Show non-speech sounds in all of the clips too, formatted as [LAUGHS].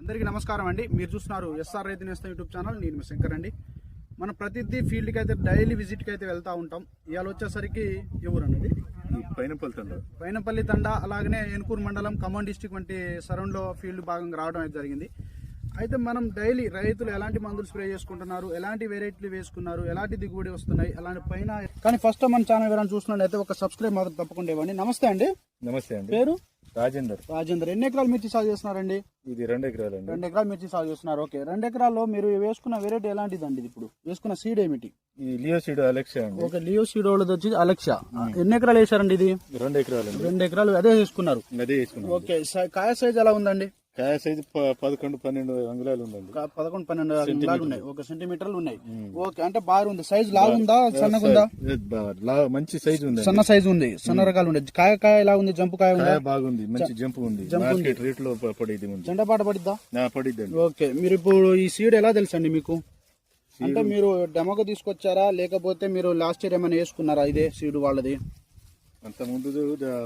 అందరికీ నమస్కారం అండి. మీరు చూస్తున్నారు ఎస్ఆర్ రైతు నేస్తం యూట్యూబ్ ఛానల్. నేను మీ శంకర్ అండి. మనం ప్రతిదీ ఫీల్డ్కి అయితే డైలీ విజిట్కి అయితే వెళ్తూ ఉంటాం. ఇవాళ వచ్చేసరికి ఎవరు అనేది ఈ పైన పలుతుండ పైనపల్లి తండ అలాగనే ఏనుకూరు మండలం ఖమ్మం డిస్టిక్ వంటి సరౌండ్లో ఫీల్డ్ భాగంగా రావడం అయితే జరిగింది. అయితే మనం డైలీ రైతులు ఎలాంటి మందులు స్ప్రే చేసుకుంటున్నారు ఎలాంటి వెరైటీలు వేసుకున్నారు ఎలాంటి దిగుబడి వస్తున్నాయి అలాంటి పైన కానీ ఫస్ట్ మన ఛానల్ ఎవరైనా చూస్తున్నట్లయితే ఒక సబ్స్క్రైబ్ మాత్రం తప్పకుండా ఇవ్వండి. నమస్తే అండి. నమస్తే అండి. పేరు? రాజేందర్. రాజేందర్. ఎన్ని ఎకరాలు మిర్చి సాగు చేస్తున్నారండి? ఇది రెండు ఎకరాలండి. రెండు ఎకరాలు మిర్చి సాగు చేస్తున్నారు. ఓకే. రెండు ఎకరాల్లో మీరు వేసుకున్న వెరైటీ ఎలాంటిది అండి ఇది ఇప్పుడు? వేసుకున్న సీడ్ ఏమిటి? ఈ లియో సీడ్ అలెక్సా అండి. ఒక లియో సీడ్ వాళ్ళది వచ్చి అలెక్సా. ఎన్ని ఎకరాలు వేసారండి ఇది? రెండు ఎకరాలండి. రెండు ఎకరాలు అదే వేసుకున్నారు. అదే వేసుకున్నాం. ఓకే కాయ సైజ్ ఎలా ఉందండి? కాయ సైజు పదకొండు పన్నెండు అంగుళాలు ఉందండి. ఒక పదకొండు పన్నెండు అంగుళాలు ఉన్నాయి. ఒక సెంటీమీటర్లు ఉన్నాయి. ఓకే అంటే బాగా ఉంది? సైజ్ లాగుందా సన్నగా ఉందా? ఏ, బా- లా- మంచి సైజు ఉంది సన్న సైజ్ ఉంది. సన్న రకాలు ఉన్నాయి. కాయ కాయ ఎలా ఉంది? జంపు కాయ ఉందా? బాగుంది. మంచి జంప్ ఉంది. మార్కెట్ రేట్లో పడేది ఉంది. జెండా పాట పడిద్దా? నా పడిద్దండి. ఓకే మీరు ఇప్పుడు ఈ సీడ్ ఎలా తెలుసండి మీకు? అంటే మీరు డెమోగా తీసుకొచ్చారా? లేకపోతే మీరు లాస్ట్ ఇయర్ ఏమైనా వేసుకున్నారా ఇదే సీడ్ వాళ్ళది? అంత ముందు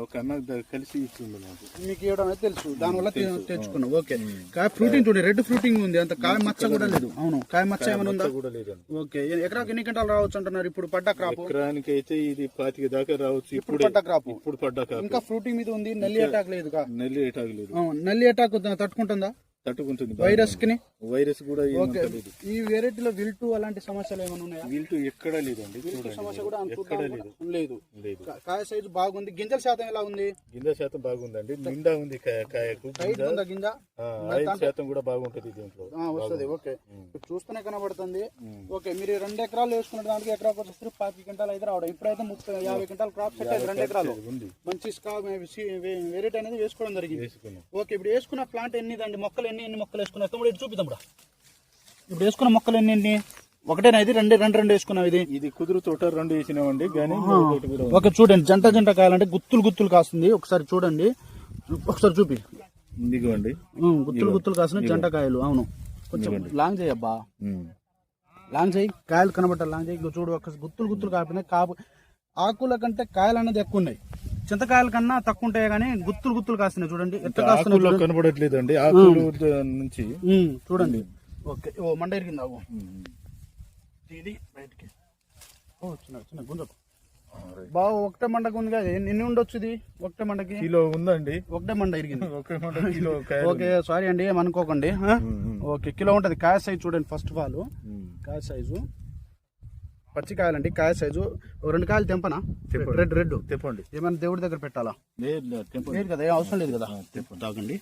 ఒక అన్న కలిసి ఇచ్చిండు నాకు. మీకు ఇవ్వడం అయితే తెలుసు. దానివల్ల తెచ్చుకున్నాం. ఓకే. కాయ ఫ్రూటింగ్ చూడండి. రెడ్ ఫ్రూటింగ్ ఉంది. అంత కాయ మచ్చ కూడా లేదు. అవును. కాయ మచ్చ ఏమైనా ఉందా? కూడా లేదండి ఓకే. ఎకరాకి ఎన్ని గంటలు రావచ్చు అంటున్నారు ఇప్పుడు పడ్డ క్రాప్? ఎకరానికి అయితే ఇది పాతిక దాకా రావచ్చు ఇప్పుడు పడ్డ క్రాప్. ఇప్పుడు పడ్డాక ఇంకా ఫ్రూటింగ్ మీద ఉంది. నల్లి అటాక్ లేదు నెల్లి ఏటాగలేదు నల్లి అటాక్ తట్టుకుంటుందా? తట్టుకుంటుంది వైరస్కి వైరస్ కూడా ఈ వెరైటీలో విల్టు అలాంటి సమస్యలు ఏమైనా ఉన్నాయా? వీల్టు ఎక్కడా లేదండి సమస్య కూడా అంత ఎక్కడా లేదు. లేదు. కాయ సైజు బాగుంది. గింజల శాతం ఎలా ఉంది? గింజ శాతం బాగుందండి. నిండా ఉంది కాయ- కాయకు గింజ. ఆయిల్ శాతం కూడా బాగుంటది దీంట్లో. వస్తది. ఓకే. చూస్తూనే కనబడుతుంది. ఓకే మీరు రెండు ఎకరాలు వేసుకున్న దానికి ఎకరాకు వచ్చేసి పాతి క్వింటాలు అయితే రావడం. ఇప్పుడైతే ముప్పై యాభై క్వింటాల్ క్రాప్ సెట్ అయింది రెండు ఎకరాలు. ఉంది. మంచి వెరైటీ అనేది వేసుకోవడం జరిగింది. ఓకే ఇప్పుడు వేసుకున్న ప్లాంట్ ఎన్ని అండి మొక్కలు ఎన్ని ఎన్ని మొక్కలు వేసుకున్నారు తమ్ముడు ఇటు చూపిద్దాం ఇప్పుడు వేసుకున్న మొక్కలు ఎన్ని ఎన్ని? ఒకటేనా ఇది? రెండు రెండు రెండు వేసుకున్నాం ఇది? ఇది కుదురు తోట రెండు వేసినామండి కానీ. ఓకే చూడండి జంట జంట కాయాలంటే గుత్తులు గుత్తులు కాస్తుంది. ఒకసారి చూడండి. ఒకసారి చూపి. ఇదిగోండి. గుత్తులు గుత్తులు కాసిన జంట కాయలు అవును. కొంచెం లాంగ్ చేయబ్బా. లాంగ్ చేయి. కాయలు కనబట్టాలి లాంగ్ చేయి. చూడు ఒక గుత్తులు గుత్తులు కాకపోయినాయి కాపు ఆకుల కంటే కాయలు అనేది ఎక్కువ ఉన్నాయి. చింతకాయల కన్నా తక్కువ ఉంటాయి కానీ గుత్తులు గుత్తులు కాస్తున్నాయి చూడండి. ఎట్లా కాస్తున్నాయి ఆకుల్లో కనబడట్లేదండి. ఆకులు ద- నుంచి చూడండి. ఓకే. ఓ మండ ఇరిగింది. ఇది బయటికి. ఓ చిన్న చిన్న గుంజకు బాగా ఒకటే మండకు ఉంది కదా ఎన్ని ఉండొచ్చు ఇది? ఒకటే మండకి? కిలో ఉందండి. ఒకటే మండ ఇరిగింది [LAUGHS] కిలో [LAUGHS] ఓకే సారీ అండి ఏమనుకోకండి? ఓకే కిలో ఉంటది. కాయ సైజ్ చూడండి ఫస్ట్ ఆఫ్ ఆల్. కాయ సైజు పచ్చికాయలండి కాయ సైజు రెండు కాయలు తెంపనా? Red red. తెప్పండి ఏమైనా దేవుడి దగ్గర పెట్టాలా? లేదు తెప్పండి కదా ఏం అవసరం లేదు కదా? తాగండి.